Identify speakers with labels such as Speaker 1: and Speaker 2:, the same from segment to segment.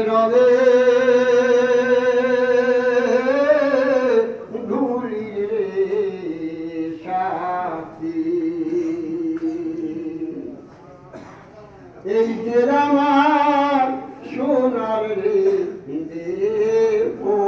Speaker 1: রবে এই যে আমার সোনার রে দেখো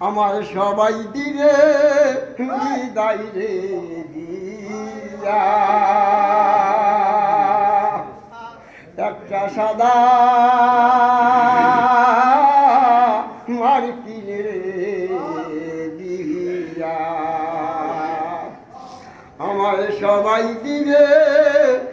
Speaker 1: আমার সবাই দিলে বিদায় রে দিয়া। একটা সাদা মার্কিন রে দিয়া। আমার সবাই দিলে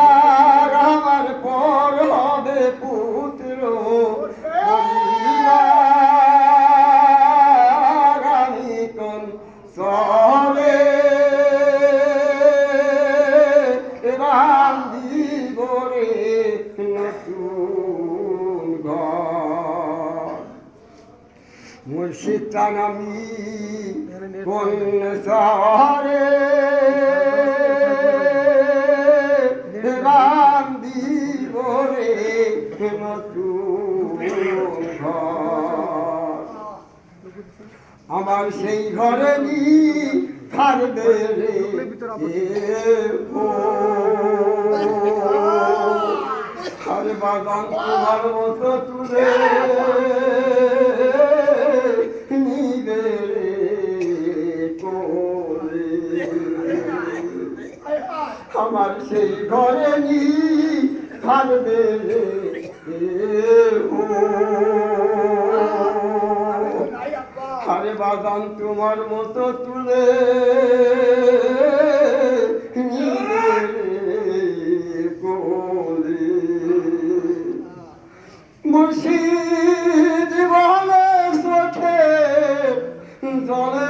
Speaker 1: পরিবার আমার পর হবে পুত্র। আমি কোন সবে রাম দিবরে নতুন ঘর? মুর্শিদ আমি কোন শহরে নতুন ঘর আমার সেই ঘরে নি থাকবে রে আর বাগান তোমার মতো তুলে। আমার সেই ঘরে নি থাকবে আরে বাগান তোমার মতো তুলে। মুর্শিদ বলে চোখে জলে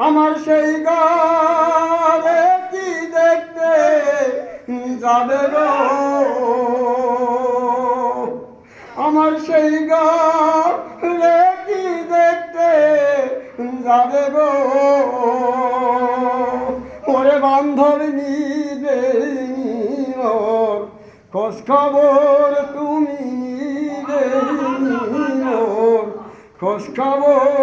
Speaker 1: আমার সেই ঘরে কি দেখতে যাবে গো? আমার সেই ঘরে কি দেখতে যাবে গো? ওরে বান্ধব নিবে খোঁজ খবর তুমি নিবে খোঁজ খবর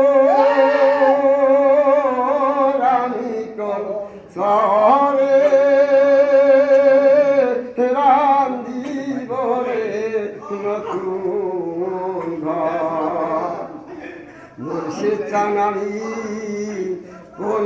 Speaker 1: চানানি কোন